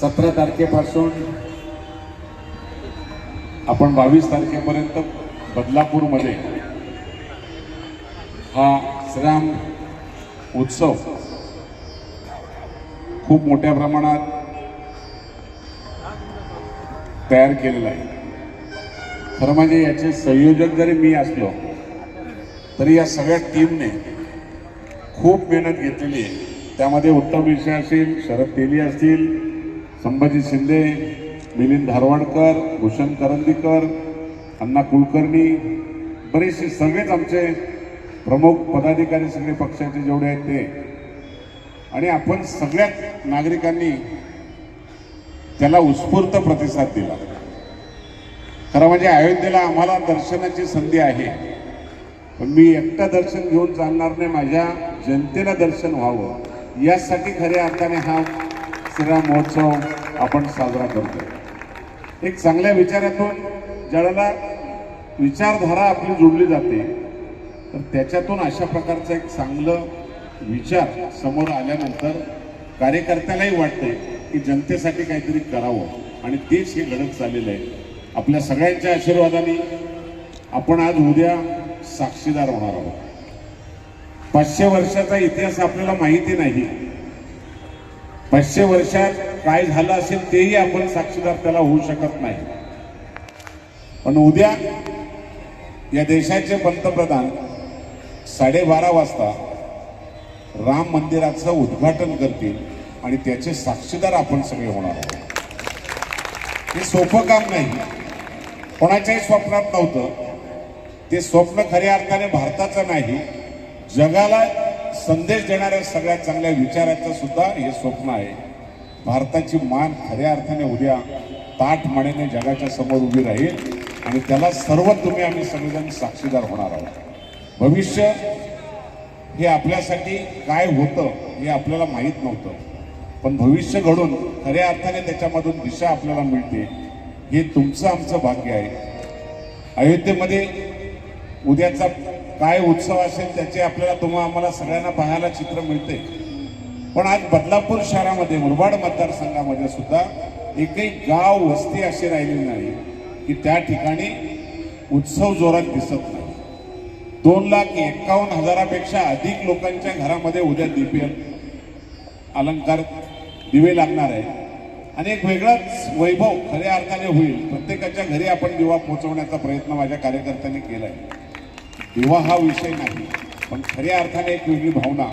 सतरा तारखेपासून आपण बावीस तारखेपर्यंत बदलापूरमध्ये हा श्रीराम उत्सव खूप मोठ्या प्रमाणात तयार केलेला आहे. खरं म्हणजे याचे संयोजक जरी मी असलो तरी या सगळ्या टीमने खूप मेहनत घेतलेली आहे. त्यामध्ये उत्तम विषय असतील शरद तेली असतील संभाजी शिंदे मिलिंद धारवाडकर भूषण करंदीकर अण्णा कुलकर्णी बरेचसे सगळेच आमचे प्रमुख पदाधिकारी सगळे पक्षाचे जेवढे आहेत ते. आणि आपण सगळ्याच नागरिकांनी त्याला उत्स्फूर्त प्रतिसाद दिला. खरं म्हणजे अयोध्येला आम्हाला दर्शनाची संधी आहे. पण मी एकटं दर्शन घेऊन चालणार नाही माझ्या जनतेला दर्शन व्हावं. यासाठी खऱ्या अर्थाने हा श्रीराम महोत्सव आपण साजरा करतो एक चांगल्या विचारातून ज्याला विचारधारा आपली जोडली जाते तर त्याच्यातून अशा प्रकारचं एक चांगलं विचार समोर आल्यानंतर कार्यकर्त्यालाही वाटते की जनतेसाठी काहीतरी करावं. आणि तेच हे घडत चाललेलं आहे. आपल्या सगळ्यांच्या आशीर्वादाने आपण आज उद्या साक्षीदार होणार आहोत. पाचशे वर्षाचा इतिहास आपल्याला माहिती नाही. पाचशे वर्षात काय झालं असेल तेही आपण साक्षीदार त्याला होऊ शकत नाही. पण उद्या या देशाचे पंतप्रधान साडेबारा वाजता राम मंदिराचं उद्घाटन करतील आणि त्याचे साक्षीदार आपण सगळे होणार आहोत. हे सोपं काम नाही. कोणाच्याही स्वप्नात नव्हतं. ते स्वप्न खऱ्या अर्थाने भारताचं नाही. जगाला संदेश देणाऱ्या सगळ्यात चांगल्या विचाराचं सुद्धा हे स्वप्न आहे. भारताची मान खऱ्या अर्थाने उद्या ताठ मानेने जगाच्या समोर उभी राहील आणि त्याला सर्व तुम्ही आम्ही सगळेजण साक्षीदार होणार आहोत. भविष्य हे आपल्यासाठी काय होतं हे आपल्याला माहीत नव्हतं. पण भविष्य घडून खऱ्या अर्थाने त्याच्यामधून दिशा आपल्याला मिळते. हे तुमचं आमचं भाग्य आहे. अयोध्येमध्ये उद्याचा काय उत्सव असेल त्याचे आपल्याला तुम्हा आम्हाला सगळ्यांना पाहायला चित्र मिळते. पण आज बदलापूर शहरामध्ये मुरबाड मतदारसंघामध्ये सुद्धा एकही गाव वस्ती अशी राहिलेली नाही की त्या ठिकाणी उत्सव जोरात दिसत नाही. दोन लाख एक्कावन्न हजारापेक्षा अधिक लोकांच्या घरामध्ये उद्या दिव्य अलंकार दिवे लागणार आहे आणि एक वेगळाच वैभव खऱ्या अर्थाने होईल. प्रत्येकाच्या घरी आपण दिवा पोहोचवण्याचा प्रयत्न माझ्या कार्यकर्त्यांनी केला आहे विवाह हा विषय नाही पण खऱ्या अर्थाने एक वेगळी भावना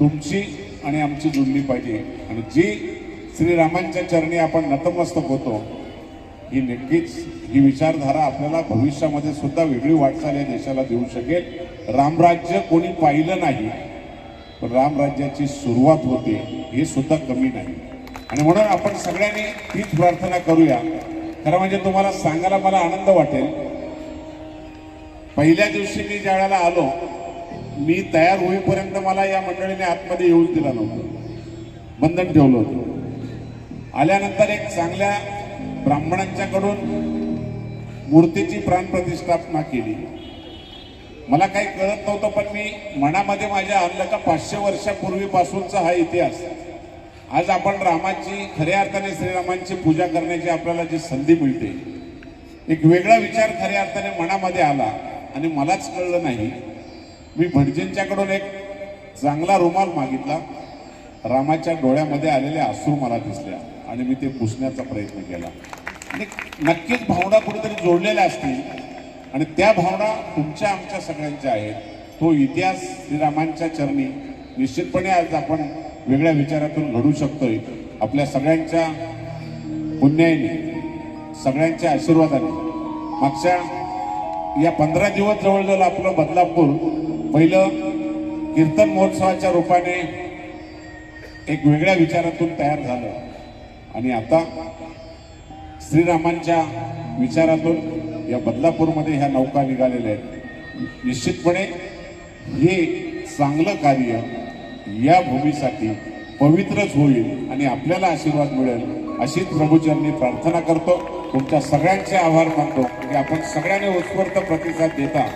तुमची आणि आमची जुळली पाहिजे. आणि जी श्रीरामांच्या चरणी आपण नतमस्तक होतो ही नक्कीच ही विचारधारा आपल्याला भविष्यामध्ये सुद्धा वेगळी वाटचाल या देशाला देऊ शकेल. रामराज्य कोणी पाहिलं नाही पण रामराज्याची सुरुवात होते हे सुद्धा कमी नाही. आणि म्हणून आपण सगळ्यांनी तीच प्रार्थना करूया. खरं म्हणजे तुम्हाला सांगायला मला आनंद वाटेल पहिल्या दिवशी मी ज्या वेळेला आलो मी तयार होईपर्यंत मला या मंडळीने आतमध्ये येऊन दिला नव्हतं. बंधन ठेवलं होतं. आल्यानंतर एक चांगल्या ब्राह्मणांच्याकडून मूर्तीची प्राणप्रतिष्ठापना केली. मला काही कळत नव्हतं पण मी मनामध्ये माझ्या आणलं का पाचशे वर्षापूर्वीपासूनचा हा इतिहास. आज आपण रामाची खऱ्या अर्थाने श्रीरामांची पूजा करण्याची आपल्याला जी संधी मिळते एक वेगळा विचार खऱ्या अर्थाने मनामध्ये आला. आणि मलाच कळलं नाही. मी भटजींच्याकडून एक चांगला रुमाल मागितला. रामाच्या डोळ्यामध्ये आलेले आसू मला दिसल्या आणि मी ते पुसण्याचा प्रयत्न केला. आणि नक्कीच भावना कुठेतरी जोडलेल्या असतील. आणि त्या भावना तुमच्या आमच्या सगळ्यांच्या आहेत. तो इतिहास श्रीरामांच्या चरणी निश्चितपणे आज आपण वेगळ्या विचारातून घडू शकतोय. आपल्या सगळ्यांच्या पुण्याईने सगळ्यांच्या आशीर्वादाने. मागच्या या पंधरा दिवस जवळजवळ आपलं बदलापूर पहिलं कीर्तन महोत्सवाच्या रूपाने एक वेगळ्या विचारातून तयार झालं. आणि आता श्रीरामांच्या विचारातून या बदलापूरमध्ये ह्या नौका निघालेल्या आहेत. निश्चितपणे हे चांगलं कार्य या भूमीसाठी पवित्रच होईल आणि आपल्याला आशीर्वाद मिळेल अशीच प्रभूचरणी प्रार्थना करतो. तुमच्या सगळ्यांचे आभार मानतो. की आपण सगळ्यांनी उत्स्फूर्त प्रतिसाद देता.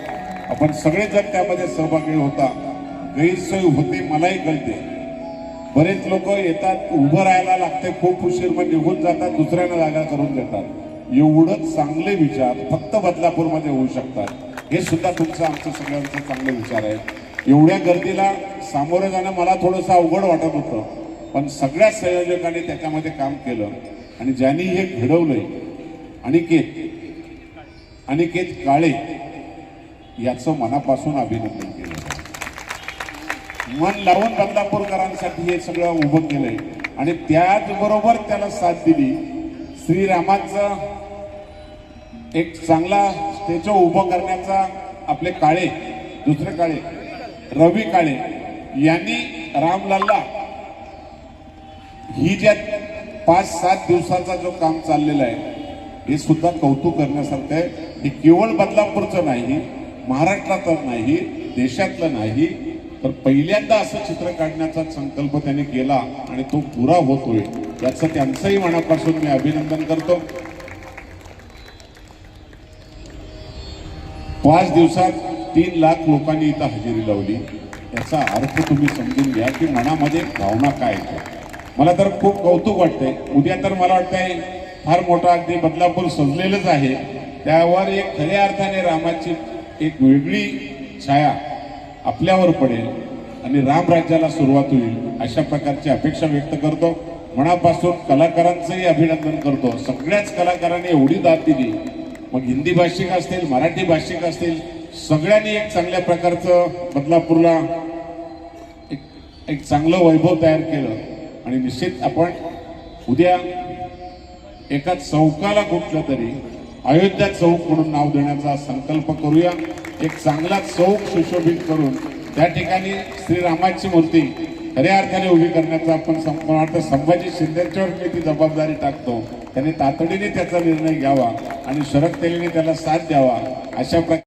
आपण सगळेजण त्यामध्ये सहभागी होता. गैरसोय होते मलाही कळते. बरेच लोक येतात उभं राहायला लागते खूप उशीर मग निघून जातात दुसऱ्यांना जागा करून देतात. एवढंच चांगले विचार फक्त बदलापूरमध्ये होऊ शकतात. हे सुद्धा तुमचं आमचं सगळ्यांचं चांगले विचार आहे एवढ्या गर्दीला सामोरं जाणं मला थोडंसं अवघड वाटत होतं. पण सगळ्या संयोजकांनी त्याच्यामध्ये काम केलं. आणि ज्यांनी हे घडवलंय अनिकेत अनिकेत काळे याचं मनापासून अभिनंदन केलं. मन लावून बदलापूरकरांसाठी हे सगळं उभं केलंय. आणि त्याचबरोबर त्याला साथ दिली श्रीरामाचं एक चांगला स्टेज उभं करण्याचा आपले काळे दुसरे काळे रवी काळे यांनी रामलालला ही ज्या पाच सात दिवसाचा जो काम चाललेला आहे हे सुद्धा कौतुक करण्यासारखं आहे. हे केवळ बदलापूरचं नाही महाराष्ट्रातलं नाही देशातलं नाही तर पहिल्यांदा असं चित्र काढण्याचा संकल्प त्यांनी केला आणि तो पुरा होतोय. याचं त्यांचंही मनापासून मी अभिनंदन करतो. पाच दिवसात तीन लाख लोकांनी इथं हजेरी लावली. याचा अर्थ तुम्ही समजून घ्या की मनामध्ये भावना काय मला तर खूप कौतुक वाटतंय. उद्या तर मला वाटतंय फार मोठा अगदी बदलापूर सजलेलंच आहे. त्यावर एक खऱ्या अर्थाने रामाची एक वेगळी छाया आपल्यावर पडेल आणि रामराज्याला सुरुवात होईल अशा प्रकारची अपेक्षा व्यक्त करतो. मनापासून कलाकारांचंही अभिनंदन करतो. सगळ्याच कलाकारांनी एवढी दाद दिली. मग हिंदी भाषिक असतील मराठी भाषिक असतील सगळ्यांनी एक चांगल्या प्रकारचं बदलापूरला एक एक चांगलं वैभव तयार केलं. आणि निश्चित आपण उद्या एका चौकाला कुठलं तरी अयोध्या चौक म्हणून नाव देण्याचा संकल्प करूया. एक चांगला चौक सुशोभित करून त्या ठिकाणी श्रीरामाची मूर्ती खऱ्या अर्थाने उभी करण्याचा आपण संपूर्ण अर्थ संभाजी शिंदेच्यावर मी ती जबाबदारी टाकतो. त्यांनी तातडीने त्याचा निर्णय घ्यावा आणि शरद तेलीने त्याला साथ द्यावा. अशा प्रकारे